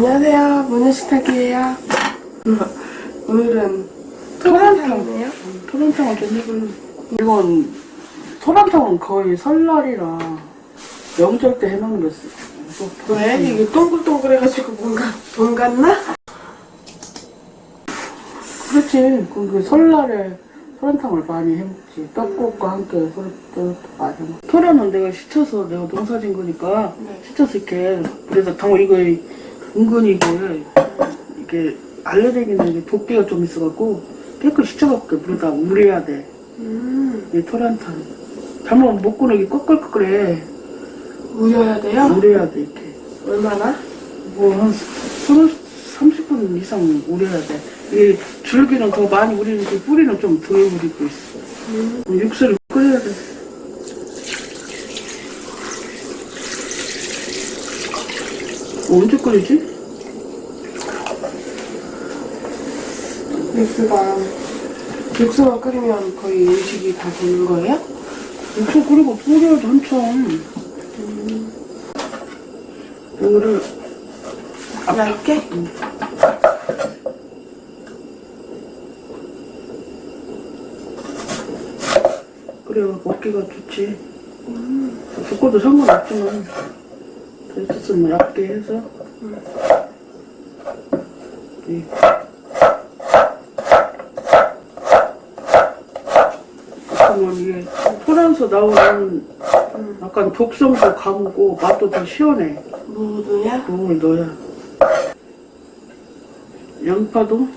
안녕하세요. 모녀식탁이에요. 오늘은 토란탕이네요. 토란탕은 좀 해볼래. 이건 토란탕은 거의 설날이라 명절 때게 또, 왜? 이게 동글동글해가지고 뭔가 돈 같나? 그렇지. 그, 그 설날에 토란탕을 많이 해먹지. 떡국과 함께 토란탕 많이 해먹 토란은 내가 시쳐서 내가 농사진 거니까 네. 시쳐서 이렇게 그래서 당월 이거 은근히 이게 이게 알레르기는 이게 도끼가 좀 있어갖고 깨끗이 시쳐갖고 물에다 우려야 돼. 음, 이 토란탕. 잘못 먹고는 이게 꺼끌꺼끌해. 우려야 돼요? 우려야 돼, 이렇게. 얼마나? 뭐, 한 30분 이상 우려야 돼. 이 줄기는 더 많이 우리는데 뿌리는 좀 덜 우리고 있어. 음, 육수를 끓여야 돼. 뭐 언제 끓이지? 육수가 육수만 끓이면 거의 음식이 다 되는 거예요? 육수 끓이고 뿌려야지 한참. 이거를 얇게? 끓여 먹기가 좋지. 두꺼도 상관없지만 됐었으면 얇게 해서 이 그러면 이게 토란서 나오는 약간 독성도 강하고 맛도 더 시원해. 무도냐? 무을 넣어야. 양파도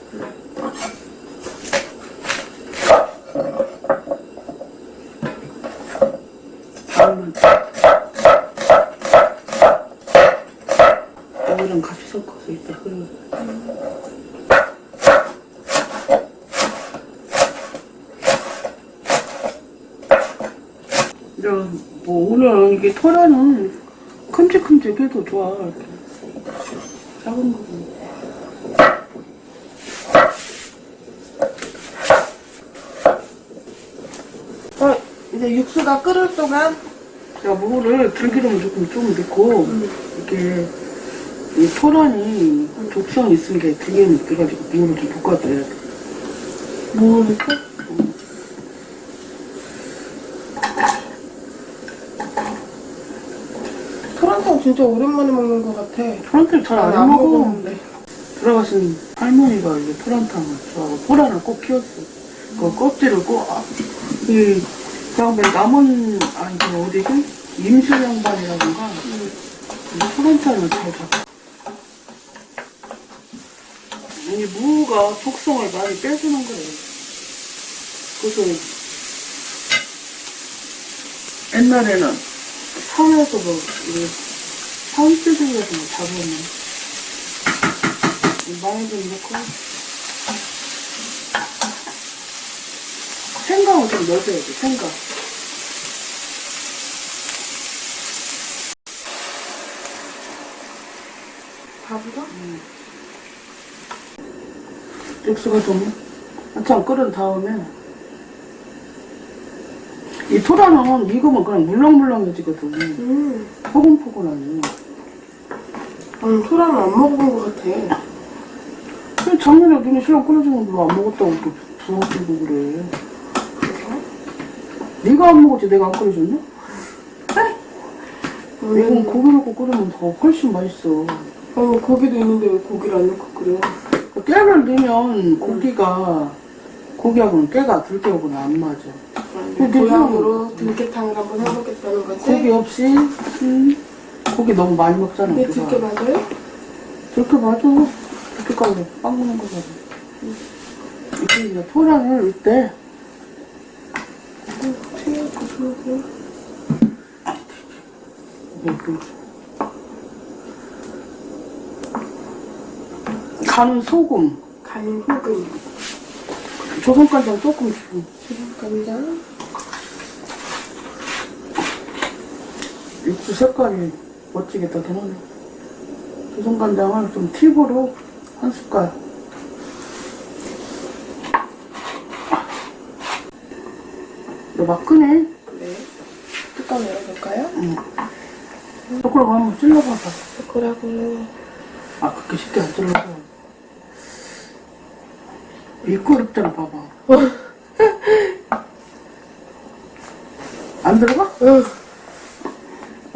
반만. 이거랑 같이 섞어서 이따 끓여. 이런 뭐 오늘 이게 토라는 큼직큼직해도 좋아 이렇게 작은 거. 어, 이제 육수가 끓을 동안 야 무를 들기름 조금 좀 넣고 이렇게 이 토란이 독성 있은 게 들기름 넣어가지고 무를 좀 볶아줘야 돼. 뭐 넣고? 토란탕 진짜 오랜만에 먹는 것 같아. 토란탕 잘 나는 안 먹어. 먹었는데. 들어가신 할머니가 이제 토란탕을 좋아하고 토란을 꼭 키웠어. 그 껍질을 꼭, 아, 이, 그다음에 남은, 아니, 그 어디지? 임수 양반이라든가, 이 토란탕을 잘 잡아. 이 무가 독성을 많이 빼주는 거예요. 그래서 옛날에는 산에서 뭐, 이 산뜨기에서 뭐 잡으면 마늘 좀 넣고. 생강을 좀 넣어줘야 돼 생강. 밥이랑? 육수가 좀 한참 끓은 다음에 이 토라는 익으면 그냥 물렁물렁해지거든. 음, 포근포근하니 음, 토란은 안 먹어본 것 같아. 근데 작년에 너네 신랑 끓여주면 너안 먹었다고 또 부어주고 그래? 네가 안 먹었지 내가 안 끓여줬나? 이건 음, 고기 넣고 끓이면 더 훨씬 맛있어 아니, 고기도 있는데 왜 고기를 안 넣고 그래? 깨를 넣으면 고기가 고기하고는 깨가 들깨하고는 안 맞아. 근데 고향으로 들깨탕을 한번 해보겠다는 거지? 고기 없이 음, 고기 너무 많이 먹잖아. 이게 우리가. 들깨 맞아요? 들깨 맞아. 들깨가루 빵 먹는 거잖아. 이게 이제 토랑을 이때 튀겨, 고소하고. 이렇게 간은 소금, 간인 소금, 조선간장 조금 주고 간장, 육수 색깔이 멋지게 다 되는 조선간장을 좀 팁으로 한 숟갈 너막 끄네? 네. 뚜껑 열어볼까요? 응. 젓가락 한번 찔러봐봐 젓가락으로 아, 그렇게 쉽게 안 들어가. 미끄럽잖아, 봐봐. 안 들어가? 응.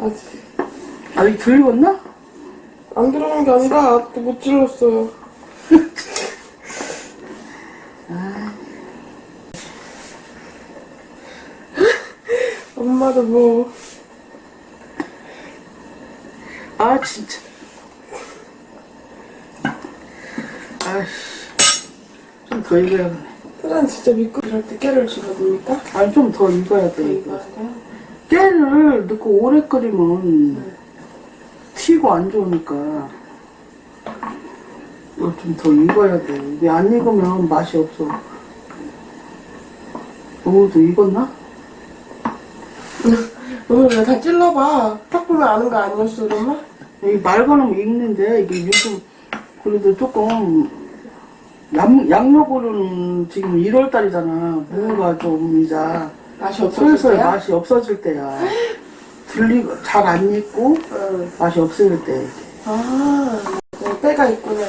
아직 아직 들리겠나? 안 들어간 게 아니라 아직도 못 질렀어요. 엄마도 뭐 아, 진짜. 아이씨. 좀 더 익어야겠네. 사람 진짜 믿고 이럴 때 깨를 집어듭니까? 아니, 좀 더 익어야 돼, 이거 이거. 하세요? 깨를 넣고 오래 끓이면 튀고 안 좋으니까. 이거 좀 더 익어야 돼. 이게 안 익으면 맛이 없어. 너무도 익었나? 오늘 왜 다 찔러봐. 딱 보면 아는 거 아니었어, 그러면? 이 말거는 익는데 이게 요즘 그래도 조금 양, 양력으로는 지금 1월 달이잖아. 무가 좀 이제 맛이 없어질 슬슬 때야? 맛이 없어질 때야. 들리고 잘 안 익고 응. 맛이 없어질 때. 아, 네, 때가 있구나.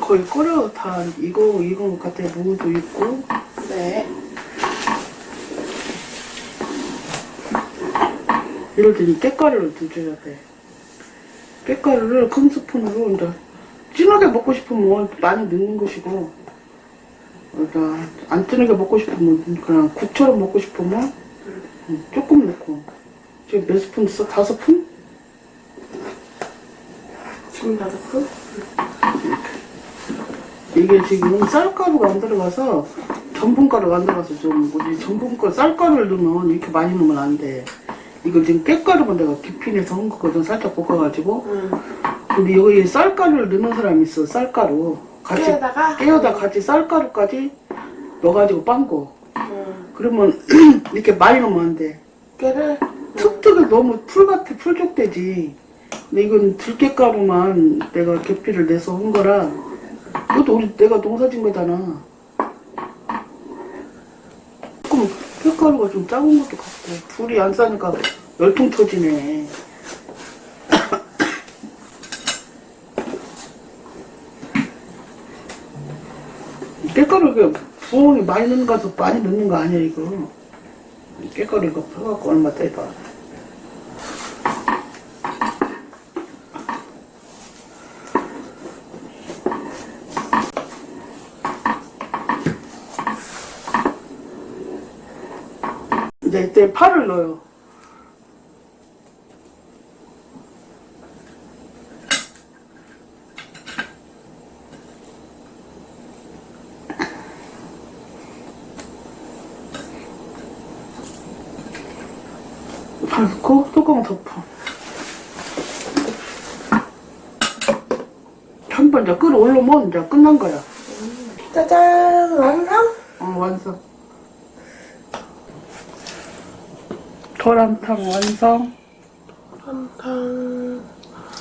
거의 끓여 다 익은 것 같아. 무도 익고. 네. 이럴 때는 깨가루를 넣어줘야 돼. 깨가루를 큰 스푼으로 이제 진하게 먹고 싶으면 많이 넣는 것이고, 그러니까 안 진하게 먹고 싶으면 그냥 국처럼 먹고 싶으면 조금 넣고. 지금 몇 스푼 써? 다섯 푼? 지금 다섯 푼? 이게 지금 쌀가루가 안 들어가서 전분가루가 안 들어가서 좀 뭐지 전분가루 쌀가루를 넣으면 이렇게 많이 넣으면 안 돼. 이거 지금 깻가루만 내가 깊이 내서 한 거거든 살짝 볶아가지고 응. 근데 여기 쌀가루를 넣는 사람이 있어 쌀가루 같이 깨에다가? 깨어다 같이 쌀가루까지 넣어가지고 빵거 응. 그러면 이렇게 많이 넣으면 안 돼 깨를? 툭툭을 너무 풀 같아 풀족되지 근데 이건 들깨가루만 내가 계피를 내서 한 거라 그것도 우리 내가 농사진 거잖아 조금 깻가루가 좀 작은 것도 같고 불이 안 싸니까 열통 터지네 깻가루 이게 부엉이 많이 넣는 거서 많이 넣는 거 아니야 이거. 깻가루 이거 퍼갖고 얼마 떼봐. 이제 이때 파를 넣어요 파 넣고 뚜껑 덮어 한 번 이제 끓어올르면 이제 끝난 거야 짜잔! 완성? 어, 완성. 계란탕 완성. 한탕.